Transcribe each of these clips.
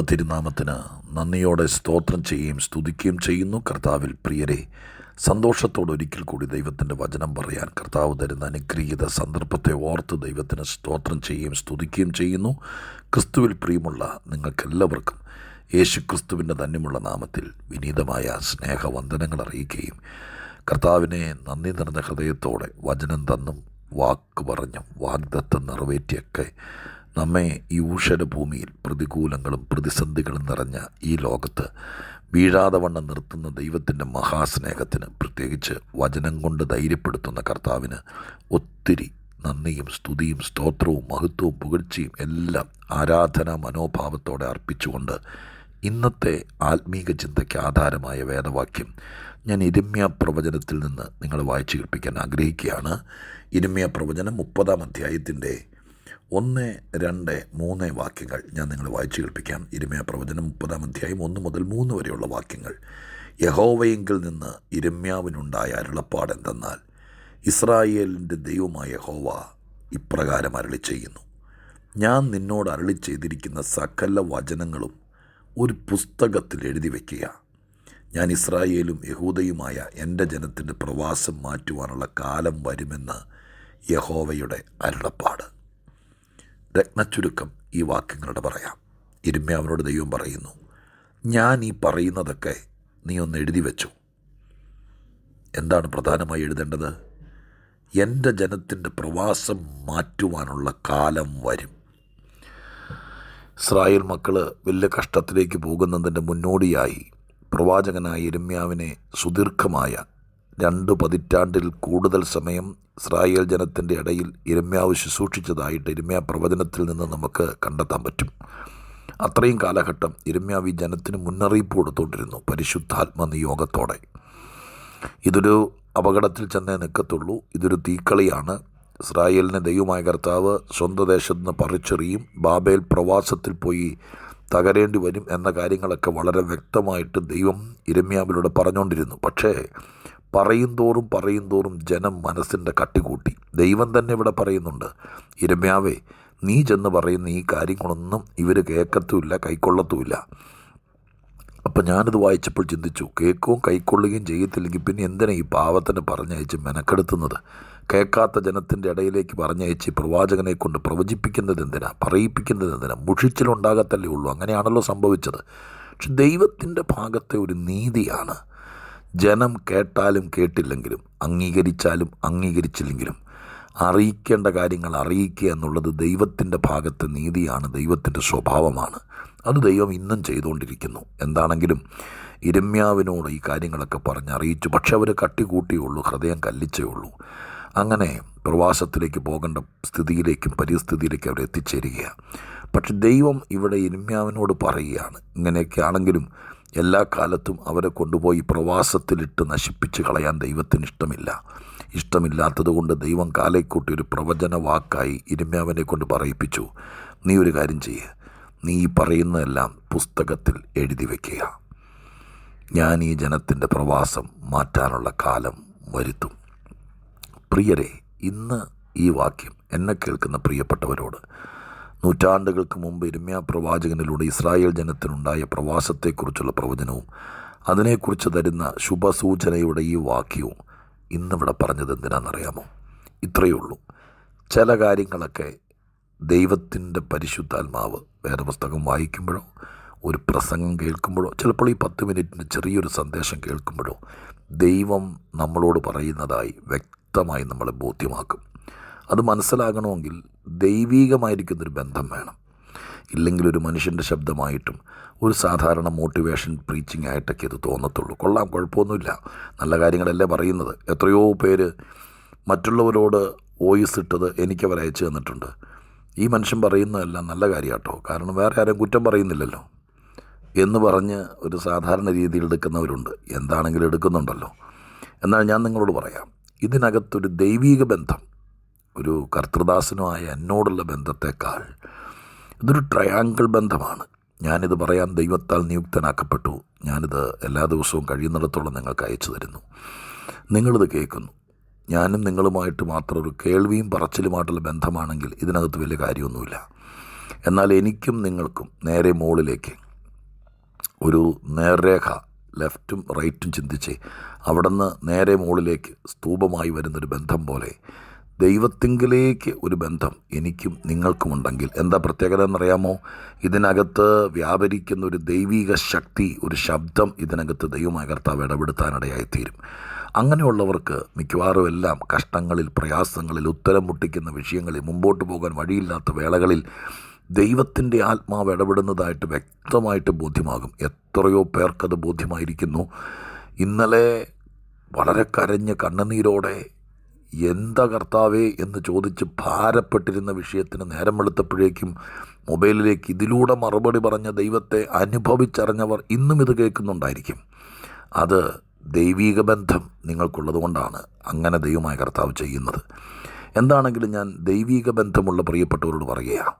ദൈവ തിരുനാമത്തിന് നന്ദിയോടെ സ്തോത്രം ചെയ്യുകയും സ്തുതിക്കുകയും ചെയ്യുന്നു. കർത്താവിൽ പ്രിയരെ സന്തോഷത്തോടെ ഒരിക്കൽ കൂടി ദൈവത്തിന്റെ വചനം പറയാൻ കർത്താവ് തരുന്ന അനുഗ്രഹീത സന്ദർഭത്തെ ഓർത്ത് ദൈവത്തിന് സ്തോത്രം ചെയ്യുകയും സ്തുതിക്കുകയും ചെയ്യുന്നു. ക്രിസ്തുവിൽ പ്രിയമുള്ള നിങ്ങൾക്കെല്ലാവർക്കും യേശു ക്രിസ്തുവിന്റെ ധന്യമുള്ള നാമത്തിൽ വിനീതമായ സ്നേഹവന്ദനങ്ങൾ അറിയിക്കുകയും കർത്താവിനെ നന്ദി നിറഞ്ഞ ഹൃദയത്തോടെ വചനം തന്നും വാക്ക് പറഞ്ഞും വാഗ്ദത്തം നിറവേറ്റിയൊക്കെ നമ്മെ ഈ ഭൂമിയിൽ പ്രതികൂലങ്ങളും പ്രതിസന്ധികളും നിറഞ്ഞ ഈ ലോകത്ത് വീഴാതെ വണ്ണം നിർത്തുന്ന ദൈവത്തിന്റെ മഹാസ്നേഹത്തിന് പ്രത്യേകിച്ച് വചനം കൊണ്ട് ധൈര്യപ്പെടുത്തുന്ന കർത്താവിന് ഒത്തിരി നന്ദിയും സ്തുതിയും സ്തോത്രവും മഹത്വവും പുകഴ്ചയും എല്ലാം ആരാധന മനോഭാവത്തോടെ അർപ്പിച്ചുകൊണ്ട് ഇന്നത്തെ ആത്മീക ചിന്തയ്ക്ക് ആധാരമായ വേദവാക്യം ഞാൻ ഇരമ്യ പ്രവചനത്തിൽ നിന്ന് നിങ്ങൾ വായിച്ചു കേൾപ്പിക്കാൻ ആഗ്രഹിക്കുകയാണ്. ഇരമ്യ പ്രവചനം മുപ്പതാം അധ്യായത്തിന്റെ ഒന്ന് രണ്ട് മൂന്ന് വാക്യങ്ങൾ ഞാൻ നിങ്ങളെ വായിച്ചു കേൾപ്പിക്കാം. ഇരുമ്യ പ്രവചനം മുപ്പതാം അധ്യായം ഒന്ന് മുതൽ മൂന്ന് വരെയുള്ള വാക്യങ്ങൾ. യഹോവയെങ്കിൽ നിന്ന് ഇരമ്യാവിനുണ്ടായ അരുളപ്പാട് എന്തെന്നാൽ ഇസ്രായേലിന്റെ ദൈവമായ യഹോവ ഇപ്രകാരം അരളി ചെയ്യുന്നു ഞാൻ നിന്നോട് അരളി ചെയ്തിരിക്കുന്ന സകല വചനങ്ങളും ഒരു പുസ്തകത്തിൽ എഴുതി വയ്ക്കുക ഞാൻ ഇസ്രായേലും യഹൂദയുമായ എന്റെ ജനത്തിന്റെ പ്രവാസം മാറ്റുവാനുള്ള കാലം വരുമെന്ന് യഹോവയുടെ അരുളപ്പാട്. രത്നച്ചുരുക്കം ഈ വാക്യങ്ങളുടെ പറയാം. ഇരുമ അവനോട് ദൈവം പറയുന്നു ഞാൻ ഈ പറയുന്നതൊക്കെ നീ ഒന്ന് എഴുതി വെച്ചു. എന്താണ് പ്രധാനമായി എഴുതേണ്ടത്? എന്റെ ജനത്തിന്റെ പ്രവാസം മാറ്റുവാനുള്ള കാലം വരും. ഇസ്രായേൽ മക്കൾ വലിയ കഷ്ടത്തിലേക്ക് പോകുന്നതിന്റെ മുന്നോടിയായി പ്രവാചകനായ ഇരമ്യാവിനെ സുദീർഘമായ രണ്ട് പതിറ്റാണ്ടിൽ കൂടുതൽ സമയം ഇസ്രായേൽ ജനത്തിന്റെ ഇടയിൽ ഇരമ്യാവ് ശുശ്രൂഷിച്ചതായിട്ട് ഇരമ്യ പ്രവചനത്തിൽ നിന്ന് നമുക്ക് കണ്ടെത്താൻ പറ്റും. അത്രയും കാലഘട്ടം ഇരമ്യാവ് ഈ ജനത്തിന് മുന്നറിയിപ്പ് കൊടുത്തുകൊണ്ടിരുന്നു പരിശുദ്ധാത്മ നിയോഗത്തോടെ. ഇതൊരു അപകടത്തിൽ ചെന്നേ നിൽക്കത്തുള്ളൂ ഇതൊരു തീക്കളിയാണ്. ഇസ്രായേലിനെ ദൈവമായ കർത്താവ് സ്വന്തം ദേശത്ത് നിന്ന് പറിച്ചെറിയും. ബാബേൽ പ്രവാസത്തിൽ പോയി തകരേണ്ടി വരും എന്ന കാര്യങ്ങളൊക്കെ വളരെ വ്യക്തമായിട്ട് ദൈവം ഇരമ്യാവിലൂടെ പറഞ്ഞുകൊണ്ടിരുന്നു. പക്ഷേ പറയും തോറും പറയും തോറും ജനം മനസ്സിന്റെ കട്ടികൂട്ടി. ദൈവം തന്നെ ഇവിടെ പറയുന്നുണ്ട് ഇരമ്യാവേ നീ ചെന്ന് പറയുന്ന ഈ കാര്യങ്ങളൊന്നും ഇവർ കേൾക്കത്തുമില്ല കൈക്കൊള്ളത്തുമില്ല. അപ്പം ഞാനിത് വായിച്ചപ്പോൾ ചിന്തിച്ചു കേൾക്കുകയും കൈക്കൊള്ളുകയും ചെയ്യത്തില്ലെങ്കിൽ പിന്നെ എന്തിനാ ഈ പാവത്തിന് പറഞ്ഞയച്ച് മെനക്കെടുത്തുന്നത്? കേൾക്കാത്ത ജനത്തിന്റെ ഇടയിലേക്ക് പറഞ്ഞയച്ച് പ്രവാചകനെ കൊണ്ട് പ്രവചിപ്പിക്കുന്നത് എന്തിനാ? പറയിപ്പിക്കുന്നത് എന്തിനാ? മുഷിച്ചിലുണ്ടാകത്തല്ലേ ഉള്ളൂ. അങ്ങനെയാണല്ലോ സംഭവിച്ചത്. പക്ഷെ ദൈവത്തിന്റെ ഭാഗത്തെ ഒരു നീതിയാണ് ജനം കേട്ടാലും കേട്ടില്ലെങ്കിലും അംഗീകരിച്ചാലും അംഗീകരിച്ചില്ലെങ്കിലും അറിയിക്കേണ്ട കാര്യങ്ങൾ അറിയിക്കുക എന്നുള്ളത് ദൈവത്തിന്റെ ഭാഗത്തെ നീതിയാണ് ദൈവത്തിന്റെ സ്വഭാവമാണ്. അത് ദൈവം ഇന്നും ചെയ്തുകൊണ്ടിരിക്കുന്നു. എന്താണെങ്കിലും ഇരമ്യാവിനോട് ഈ കാര്യങ്ങളൊക്കെ പറഞ്ഞ് അറിയിച്ചു. പക്ഷെ അവർ കട്ടിക്കൂട്ടിയുള്ളൂ ഹൃദയം കല്ലിച്ചേ ഉള്ളൂ. അങ്ങനെ പ്രവാസത്തിലേക്ക് പോകേണ്ട സ്ഥിതിയിലേക്കും പരിസ്ഥിതിയിലേക്കും അവർ എത്തിച്ചേരുകയാണ്. പക്ഷെ ദൈവം ഇവിടെ ഇരമ്യാവിനോട് പറയുകയാണ്. ഇങ്ങനെയൊക്കെ ആണെങ്കിലും എല്ലാ കാലത്തും അവരെ കൊണ്ടുപോയി പ്രവാസത്തിലിട്ട് നശിപ്പിച്ച് കളയാൻ ദൈവത്തിന് ഇഷ്ടമില്ല. ഇഷ്ടമില്ലാത്തതുകൊണ്ട് ദൈവം കാലേക്കൂട്ടി ഒരു പ്രവചന വാക്കായി ഇരുമ്യാവനെ കൊണ്ട് പറയിപ്പിച്ചു. നീ ഒരു കാര്യം ചെയ്യുക നീ ഈ പറയുന്നതെല്ലാം പുസ്തകത്തിൽ എഴുതി വയ്ക്കുക ഞാൻ ഈ ജനത്തിന്റെ പ്രവാസം മാറ്റാനുള്ള കാലം വരുത്തും. പ്രിയരെ ഇന്ന് ഈ വാക്യം എന്നെ കേൾക്കുന്ന പ്രിയപ്പെട്ടവരോട് നൂറ്റാണ്ടുകൾക്ക് മുമ്പ് ഇരമ്യ പ്രവാചകനിലൂടെ ഇസ്രായേൽ ജനത്തിനുണ്ടായ പ്രവാസത്തെക്കുറിച്ചുള്ള പ്രവചനവും അതിനെക്കുറിച്ച് തരുന്ന ശുഭസൂചനയുടെ ഈ വാക്യവും ഇന്നിവിടെ പറഞ്ഞത് എന്തിനാണെന്നറിയാമോ? ഇത്രയേ ഉള്ളൂ. ചില കാര്യങ്ങളൊക്കെ ദൈവത്തിന്റെ പരിശുദ്ധാത്മാവ് വേറെ പുസ്തകം വായിക്കുമ്പോഴോ ഒരു പ്രസംഗം കേൾക്കുമ്പോഴോ ചിലപ്പോൾ ഈ പത്ത് മിനിറ്റിന്റെ ചെറിയൊരു സന്ദേശം കേൾക്കുമ്പോഴോ ദൈവം നമ്മളോട് പറയുന്നതായി വ്യക്തമായി നമ്മളെ ബോധ്യമാക്കും. അത് മനസ്സിലാകണമെങ്കിൽ ദൈവീകമായിരിക്കുന്നൊരു ബന്ധം വേണം. ഇല്ലെങ്കിൽ ഒരു മനുഷ്യന്റെ ശബ്ദമായിട്ടും ഒരു സാധാരണ മോട്ടിവേഷൻ പ്രീച്ചിങ് ആയിട്ടൊക്കെ ഇത് തോന്നത്തുള്ളൂ. കൊള്ളാം കുഴപ്പമൊന്നുമില്ല. നല്ല കാര്യങ്ങളല്ലേ പറയുന്നത്. എത്രയോ പേര് മറ്റുള്ളവരോട് വോയിസ് ഇട്ടത് എനിക്ക് അവർ അയച്ചു തന്നിട്ടുണ്ട്. ഈ മനുഷ്യൻ പറയുന്നതെല്ലാം നല്ല കാര്യമാട്ടോ കാരണം വേറെ ആരും കുറ്റം പറയുന്നില്ലല്ലോ. എന്ന് പറഞ്ഞ് ഒരു സാധാരണ രീതിയിൽ എടുക്കുന്നവരുണ്ട്. എന്താണെങ്കിലും എടുക്കുന്നുണ്ടല്ലോ. എന്നാൽ ഞാൻ നിങ്ങളോട് പറയാം. ഇതിനകത്തൊരു ദൈവീക ബന്ധം ഒരു കർത്തൃദാസനുമായ എന്നോടുള്ള ബന്ധത്തെക്കാൾ ഇതൊരു ട്രയാങ്കിൾ ബന്ധമാണ്. ഞാനിത് പറയാൻ ദൈവത്താൽ നിയുക്തനാക്കപ്പെട്ടു. ഞാനിത് എല്ലാ ദിവസവും കഴിയുന്നിടത്തോളം നിങ്ങൾക്ക് അയച്ചു തരുന്നു. നിങ്ങളിത് കേൾക്കുന്നു. ഞാനും നിങ്ങളുമായിട്ട് മാത്രം ഒരു കേൾവിയും പറച്ചിലുമായിട്ടുള്ള ബന്ധമാണെങ്കിൽ ഇതിനകത്ത് വലിയ കാര്യമൊന്നുമില്ല. എന്നാൽ എനിക്കും നിങ്ങൾക്കും നേരെ മുകളിലേക്ക് ഒരു നേർരേഖ ലെഫ്റ്റും റൈറ്റും ചിന്തിച്ച് അവിടുന്ന് നേരെ മുകളിലേക്ക് സ്തൂപമായി വരുന്നൊരു ബന്ധം പോലെ ദൈവത്തിങ്കിലേക്ക് ഒരു ബന്ധം എനിക്കും നിങ്ങൾക്കുമുണ്ടെങ്കിൽ എന്താ പ്രത്യേകത എന്നറിയാമോ? ഇതിനകത്ത് വ്യാപരിക്കുന്ന ഒരു ദൈവിക ശക്തി ഒരു ശബ്ദം ഇതിനകത്ത് ദൈവമായ കർത്താവ് ഇടപെടുത്താനിടയായിത്തീരും. അങ്ങനെയുള്ളവർക്ക് മിക്കവാറും എല്ലാം കഷ്ടങ്ങളിൽ പ്രയാസങ്ങളിൽ ഉത്തരം മുട്ടിക്കുന്ന വിഷയങ്ങളിൽ മുമ്പോട്ട് പോകാൻ വഴിയില്ലാത്ത വേളകളിൽ ദൈവത്തിന്റെ ആത്മാവ് ഇടപെടുന്നതായിട്ട് വ്യക്തമായിട്ട് ബോധ്യമാകും. എത്രയോ പേർക്കത് ബോധ്യമായിരിക്കുന്നു. ഇന്നലെ വളരെ കരഞ്ഞ് കണ്ണുനീരോടെ എന്താ കർത്താവേ എന്ന് ചോദിച്ച് ഭാരപ്പെട്ടിരുന്ന വിഷയത്തിന് നേരം വെളുത്തപ്പോഴേക്കും മൊബൈലിലേക്ക് ഇതിലൂടെ മറുപടി പറഞ്ഞ ദൈവത്തെ അനുഭവിച്ചറിഞ്ഞവർ ഇന്നും ഇത് കേൾക്കുന്നുണ്ടായിരിക്കും. അത് ദൈവീക ബന്ധം നിങ്ങൾക്കുള്ളതുകൊണ്ടാണ് അങ്ങനെ ദൈവമായ കർത്താവ് ചെയ്യുന്നത്. എന്താണെങ്കിലും ഞാൻ ദൈവീക ബന്ധമുള്ള പ്രിയപ്പെട്ടവരോട് പറയുകയാണ്.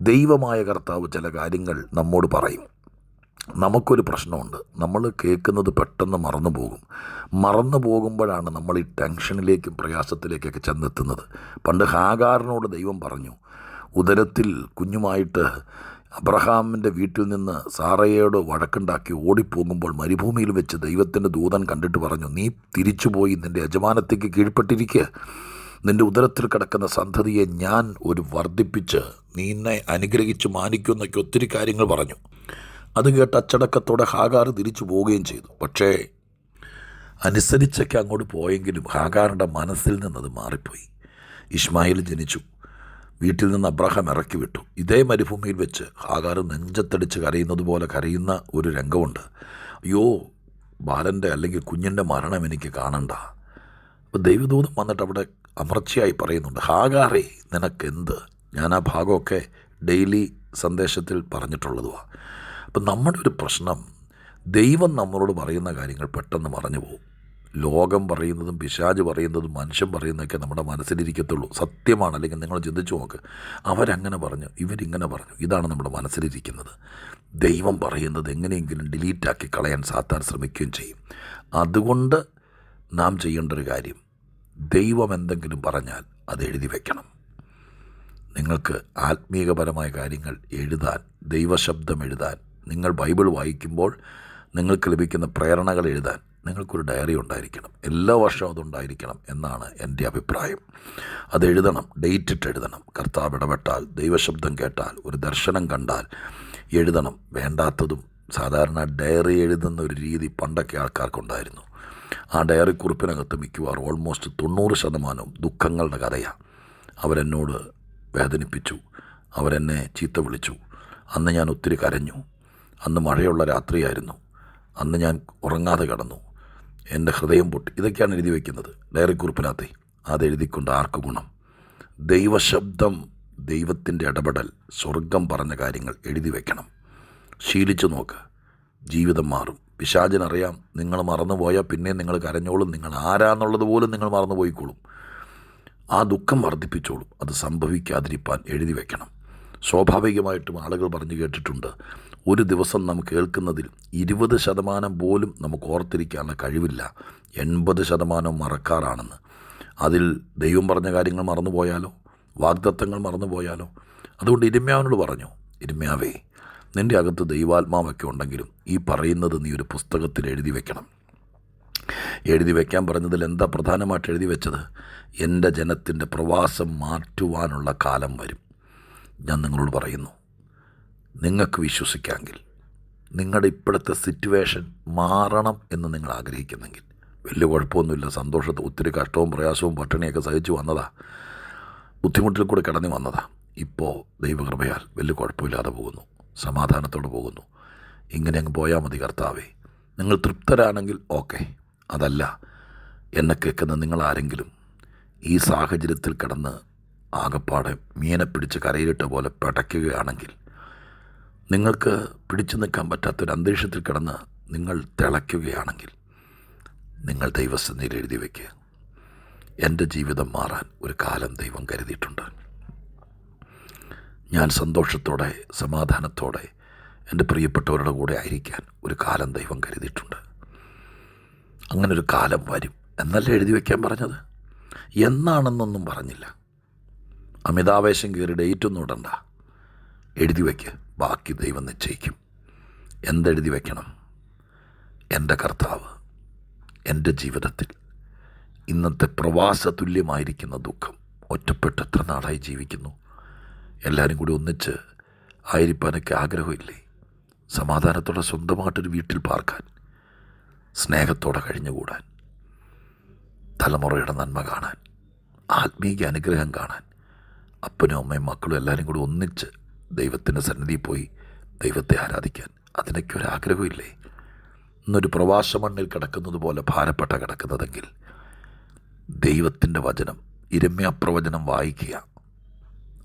ദൈവമായ കർത്താവ് ചില കാര്യങ്ങൾ നമ്മോട് പറയും. നമുക്കൊരു പ്രശ്നമുണ്ട്. നമ്മൾ കേൾക്കുന്നത് പെട്ടെന്ന് മറന്നു പോകും. മറന്നു പോകുമ്പോഴാണ് നമ്മൾ ഈ ടെൻഷനിലേക്കും പ്രയാസത്തിലേക്കൊക്കെ ചെന്നെത്തുന്നത്. പണ്ട് ഹാഗാറിനോട് ദൈവം പറഞ്ഞു ഉദരത്തിൽ കുഞ്ഞുമായിട്ട് അബ്രഹാമിന്റെ വീട്ടിൽ നിന്ന് സാറയോട് വഴക്കുണ്ടാക്കി ഓടിപ്പോകുമ്പോൾ മരുഭൂമിയിൽ വെച്ച് ദൈവത്തിന്റെ ദൂതൻ കണ്ടിട്ട് പറഞ്ഞു നീ തിരിച്ചുപോയി നിന്റെ യജമാനത്തേക്ക് കീഴ്പ്പെട്ടിരിക്കുക നിന്റെ ഉദരത്തിൽ കിടക്കുന്ന സന്തതിയെ ഞാൻ ഒരു വർദ്ധിപ്പിച്ച് നീ എന്നെ അനുഗ്രഹിച്ച് മാനിക്കുമെന്നൊക്കെ ഒത്തിരി കാര്യങ്ങൾ പറഞ്ഞു. അത് കേട്ട് അച്ചടക്കത്തോടെ ഹാഗാർ തിരിച്ചു പോവുകയും ചെയ്തു. പക്ഷേ അനുസരിച്ചൊക്കെ അങ്ങോട്ട് പോയെങ്കിലും ഹാഗാറിന്റെ മനസ്സിൽ നിന്നത് മാറിപ്പോയി. ഇസ്മായിൽ ജനിച്ചു. വീട്ടിൽ നിന്ന് അബ്രഹാം ഇറക്കി വിട്ടു. ഇതേ മരുഭൂമിയിൽ വെച്ച് ഹാഗാർ നെഞ്ചത്തടിച്ച് കരയുന്നത് പോലെ കരയുന്ന ഒരു രംഗമുണ്ട്. അയ്യോ ബാലന്റെ അല്ലെങ്കിൽ കുഞ്ഞിന്റെ മരണം എനിക്ക് കാണണ്ട. അപ്പോൾ ദൈവദൂതം വന്നിട്ട് അവിടെ അമർച്ചയായി പറയുന്നുണ്ട് ഹാഗാറേ നിനക്കെന്ത്? ഞാൻ ആ ഭാഗമൊക്കെ ഡെയിലി സന്ദേശത്തിൽ പറഞ്ഞിട്ടുള്ളതുമാണ് അപ്പം നമ്മുടെ ഒരു പ്രശ്നം ദൈവം നമ്മളോട് പറയുന്ന കാര്യങ്ങൾ പെട്ടെന്ന് മറഞ്ഞു പോകും. ലോകം പറയുന്നതും പിശാജ് പറയുന്നതും മനുഷ്യൻ പറയുന്നതൊക്കെ നമ്മുടെ മനസ്സിലിരിക്കത്തുള്ളൂ. സത്യമാണ്. അല്ലെങ്കിൽ നിങ്ങൾ ചിന്തിച്ചു നോക്ക്. അവരങ്ങനെ പറഞ്ഞു ഇവരിങ്ങനെ പറഞ്ഞു. ഇതാണ് നമ്മുടെ മനസ്സിലിരിക്കുന്നത്. ദൈവം പറയുന്നത് എങ്ങനെയെങ്കിലും ഡിലീറ്റാക്കി കളയാൻ സാത്താൻ ശ്രമിക്കുകയും ചെയ്യും. അതുകൊണ്ട് നാം ചെയ്യേണ്ട ഒരു കാര്യം ദൈവം എന്തെങ്കിലും പറഞ്ഞാൽ അത് എഴുതി വയ്ക്കണം നിങ്ങൾക്ക് ആത്മീയപരമായ കാര്യങ്ങൾ എഴുതാൻ ദൈവശബ്ദം എഴുതാൻ നിങ്ങൾ ബൈബിൾ വായിക്കുമ്പോൾ നിങ്ങൾക്ക് ലഭിക്കുന്ന പ്രേരണകൾ എഴുതാൻ നിങ്ങൾക്കൊരു ഡയറി ഉണ്ടായിരിക്കണം. എല്ലാ വർഷവും അതുണ്ടായിരിക്കണം എന്നാണ് എന്റെ അഭിപ്രായം. അത് എഴുതണം ഡേറ്റ് ഇട്ട് എഴുതണം. കർത്താവ് ഇടപെട്ടാൽ ദൈവശബ്ദം കേട്ടാൽ ഒരു ദർശനം കണ്ടാൽ എഴുതണം. വേണ്ടാത്തതും സാധാരണ ഡയറി എഴുതുന്ന ഒരു രീതി പണ്ടൊക്കെ ആൾക്കാർക്കുണ്ടായിരുന്നു. ആ ഡയറി കുറിപ്പിനകത്ത് മിക്കവാറും ഓൾമോസ്റ്റ് തൊണ്ണൂറ് ശതമാനവും ദുഃഖങ്ങളുടെ കഥയാണ് അവരെന്നോട് വേദനിപ്പിച്ചു. അവരെന്നെ ചീത്ത വിളിച്ചു. അന്ന് ഞാൻ ഒത്തിരി കരഞ്ഞു. അന്ന് മഴയുള്ള രാത്രിയായിരുന്നു. അന്ന് ഞാൻ ഉറങ്ങാതെ കടന്നു. എന്റെ ഹൃദയം പൊട്ടി. ഇതൊക്കെയാണ് എഴുതി വയ്ക്കുന്നത് ഡയറി കുറിപ്പിനകത്തെ അത് എഴുതിക്കൊണ്ട് ആർക്ക് ഗുണം? ദൈവശബ്ദം ദൈവത്തിന്റെ ഇടപെടൽ സ്വർഗം പറഞ്ഞ കാര്യങ്ങൾ എഴുതി വയ്ക്കണം ശീലിച്ചു നോക്ക്. ജീവിതം മാറും. പിശാചിനറിയാം നിങ്ങൾ മറന്നുപോയാൽ പിന്നെ നിങ്ങൾ കരഞ്ഞോളും. നിങ്ങൾ ആരാന്നുള്ളത് പോലും നിങ്ങൾ മറന്നു പോയിക്കോളും ആ ദുഃഖം വർദ്ധിപ്പിച്ചോളും. അത് സംഭവിക്കാതിരിക്കാൻ എഴുതി വയ്ക്കണം സ്വാഭാവികമായിട്ടും ആളുകൾ പറഞ്ഞു കേട്ടിട്ടുണ്ട് ഒരു ദിവസം നാം കേൾക്കുന്നതിൽ ഇരുപത് ശതമാനം പോലും നമുക്ക് ഓർത്തിരിക്കാനുള്ള കഴിവില്ല. എൺപത് ശതമാനം മറക്കാറാണെന്ന്. അതിൽ ദൈവം പറഞ്ഞ കാര്യങ്ങൾ മറന്നുപോയാലോ? വാഗ്ദത്തങ്ങൾ മറന്നുപോയാലോ? അതുകൊണ്ട് ഇരുമ്യാവിനോട് പറഞ്ഞു ഇരുമ്യാവേ നിന്റെ അകത്ത് ദൈവാത്മാവൊക്കെ ഉണ്ടെങ്കിലും ഈ പറയുന്നത് നീ ഒരു പുസ്തകത്തിൽ എഴുതി വെക്കണം. എഴുതി വയ്ക്കാൻ പറഞ്ഞതിൽ എന്താ പ്രധാനമായിട്ട് എഴുതി വെച്ചത്? എന്റെ ജനത്തിന്റെ പ്രവാസം മാറ്റുവാനുള്ള കാലം വരും. ഞാൻ നിങ്ങളോട് പറയുന്നു നിങ്ങൾക്ക് വിശ്വസിക്കാമെങ്കിൽ നിങ്ങളുടെ ഇപ്പോഴത്തെ സിറ്റുവേഷൻ മാറണം എന്ന് നിങ്ങൾ ആഗ്രഹിക്കുന്നെങ്കിൽ. വലിയ കുഴപ്പമൊന്നുമില്ല. സന്തോഷത്തിൽ ഒത്തിരി കഷ്ടവും പ്രയാസവും പട്ടിണിയൊക്കെ സഹിച്ചു വന്നതാ. ബുദ്ധിമുട്ടിൽ കൂടെ കിടന്നു വന്നതാ. ഇപ്പോൾ ദൈവകൃപയാൽ വലിയ കുഴപ്പമില്ലാതെ പോകുന്നു. സമാധാനത്തോടെ പോകുന്നു. ഇങ്ങനെ അങ്ങ് പോയാൽ മതി കർത്താവേ. നിങ്ങൾ തൃപ്തരാണെങ്കിൽ ഓക്കെ. അതല്ല എന്നെ കേൾക്കുന്ന നിങ്ങളാരെങ്കിലും ഈ സാഹചര്യത്തിൽ കിടന്ന് ആകപ്പാടെ മീനെ പിടിച്ച് കരയിലിട്ട പോലെ പിടയ്ക്കുകയാണെങ്കിൽ നിങ്ങൾക്ക് പിടിച്ചു നിൽക്കാൻ പറ്റാത്തൊരു അന്തരീക്ഷത്തിൽ കിടന്ന് നിങ്ങൾ തിളയ്ക്കുകയാണെങ്കിൽ നിങ്ങൾ ദൈവസന്നിധിയിൽ എഴുതി വയ്ക്കുക. എന്റെ ജീവിതം മാറാൻ ഒരു കാലം ദൈവം കരുതിയിട്ടുണ്ട്. ഞാൻ സന്തോഷത്തോടെ സമാധാനത്തോടെ എന്റെ പ്രിയപ്പെട്ടവരുടെ കൂടെ ആയിരിക്കാൻ ഒരു കാലം ദൈവം കരുതിയിട്ടുണ്ട്. അങ്ങനെ ഒരു കാലം വരും എന്നല്ല എഴുതി വയ്ക്കാൻ പറഞ്ഞത്? എന്നാണെന്നൊന്നും പറഞ്ഞില്ല. അമിതാവേശം കയറി ഡേറ്റൊന്നും ഇടണ്ട എഴുതി വയ്ക്ക്. ബാക്കി ദൈവം നിശ്ചയിക്കും. എന്തെഴുതി വയ്ക്കണം എന്റെ കർത്താവ് എന്റെ ജീവിതത്തിൽ ഇന്നത്തെ പ്രവാസ തുല്യമായിരിക്കുന്ന ദുഃഖം ഒറ്റപ്പെട്ട് എത്ര നാളായി ജീവിക്കുന്നു? എല്ലാവരും കൂടി ഒന്നിച്ച് ആയിരിക്കാനൊക്കെ ആഗ്രഹമില്ലേ? സമാധാനത്തോടെ സ്വന്തമായിട്ടൊരു വീട്ടിൽ പാർക്കാൻ സ്നേഹത്തോടെ കഴിഞ്ഞുകൂടാൻ തലമുറയുടെ നന്മ കാണാൻ ആത്മീയ അനുഗ്രഹം കാണാൻ അപ്പനും അമ്മയും മക്കളും എല്ലാവരും കൂടി ഒന്നിച്ച് ദൈവത്തിന്റെ സന്നിധിയിൽ പോയി ദൈവത്തെ ആരാധിക്കാൻ. അതിനൊക്കെ ഒരു ആഗ്രഹമില്ലേ? ഇന്നൊരു പ്രവാസ മണ്ണിൽ കിടക്കുന്നത് പോലെ ഭാരപ്പെട്ട കിടക്കുന്നതെങ്കിൽ ദൈവത്തിന്റെ വചനം ഇരമ്യാപ്രവചനം വായിക്കുക.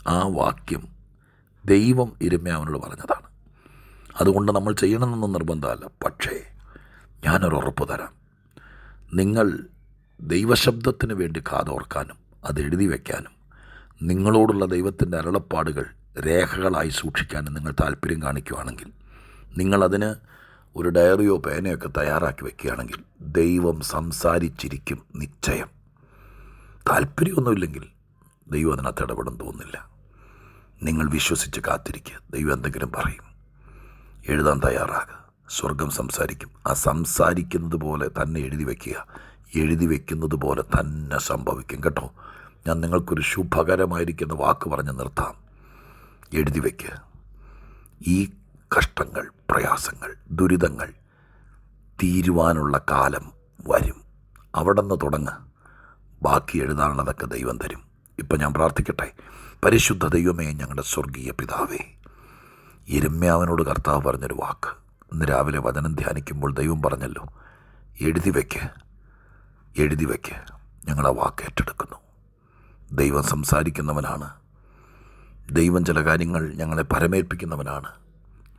ആ വാക്യം ദൈവം ഇരമ്യാവിനോട് പറഞ്ഞതാണ്. അതുകൊണ്ട് നമ്മൾ ചെയ്യണമെന്ന് നിർബന്ധമല്ല. പക്ഷേ ഞാനൊരു ഉറപ്പ് തരാം. നിങ്ങൾ ദൈവശബ്ദത്തിന് വേണ്ടി കാതോർക്കാനും അത് എഴുതി വയ്ക്കാനും നിങ്ങളോടുള്ള ദൈവത്തിന്റെ അരുളപ്പാടുകൾ രേഖകളായി സൂക്ഷിക്കാൻ നിങ്ങൾ താല്പര്യം കാണിക്കുകയാണെങ്കിൽ നിങ്ങളതിന് ഒരു ഡയറിയോ പേനയൊക്കെ തയ്യാറാക്കി വെക്കുകയാണെങ്കിൽ ദൈവം സംസാരിച്ചിരിക്കും നിശ്ചയം. താല്പര്യമൊന്നുമില്ലെങ്കിൽ ദൈവം അതിനകത്ത് ഇടപെടും തോന്നില്ല നിങ്ങൾ വിശ്വസിച്ച് കാത്തിരിക്കുക ദൈവം എന്തെങ്കിലും പറയും. എഴുതാൻ തയ്യാറാകുക സ്വർഗം സംസാരിക്കും. ആ സംസാരിക്കുന്നത് പോലെ തന്നെ എഴുതി വയ്ക്കുക എഴുതി വയ്ക്കുന്നത് പോലെ തന്നെ സംഭവിക്കും. കേട്ടോ? ഞാൻ നിങ്ങൾക്കൊരു ശുഭകരമായിരിക്കുന്ന വാക്ക് പറഞ്ഞ് നിർത്താം. എഴുതി വയ്ക്കുക ഈ കഷ്ടങ്ങൾ പ്രയാസങ്ങൾ ദുരിതങ്ങൾ തീരുവാനുള്ള കാലം വരും. അവിടെ നിന്ന് തുടങ്ങ്. ബാക്കി എഴുതാനുള്ളതൊക്കെ ദൈവം തരും. ഇപ്പം ഞാൻ പ്രാർത്ഥിക്കട്ടെ. പരിശുദ്ധ ദൈവമേ ഞങ്ങളുടെ സ്വർഗീയ പിതാവേ ഇരമ്യാവനോട് കർത്താവ് പറഞ്ഞൊരു വാക്ക്. ഇന്ന് രാവിലെ വചനം ധ്യാനിക്കുമ്പോൾ ദൈവം പറഞ്ഞല്ലോ എഴുതി വയ്ക്ക് എഴുതി വയ്ക്ക് ഞങ്ങളെ വാക്ക് ഏറ്റെടുക്കുന്നു. ദൈവം സംസാരിക്കുന്നവനാണ്. ദൈവം ചില കാര്യങ്ങൾ ഞങ്ങളെ പരമേൽപ്പിക്കുന്നവനാണ്.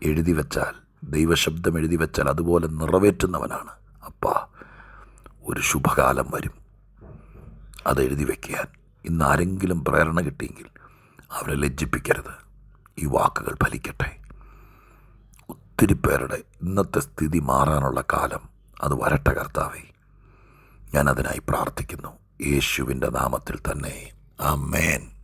എഴുതി വെച്ചാൽ ദൈവശബ്ദം എഴുതി വെച്ചാൽ അതുപോലെ നിറവേറ്റുന്നവനാണ്. അപ്പാ ഒരു ശുഭകാലം വരും. അത് എഴുതി വയ്ക്കാൻ ഇന്ന് ആരെങ്കിലും പ്രേരണ കിട്ടിയെങ്കിൽ അവരെ ലജ്ജിപ്പിക്കരുത്. ഈ വാക്കുകൾ ഫലിക്കട്ടെ. ഒത്തിരി പേരുടെ ഇന്നത്തെ സ്ഥിതി മാറാനുള്ള കാലം അത് വരട്ടെ കർത്താവേ. ഞാൻ അതിനായി പ്രാർത്ഥിക്കുന്നു. യേശുവിന്റെ നാമത്തിൽ തന്നെ. ആ മേൻ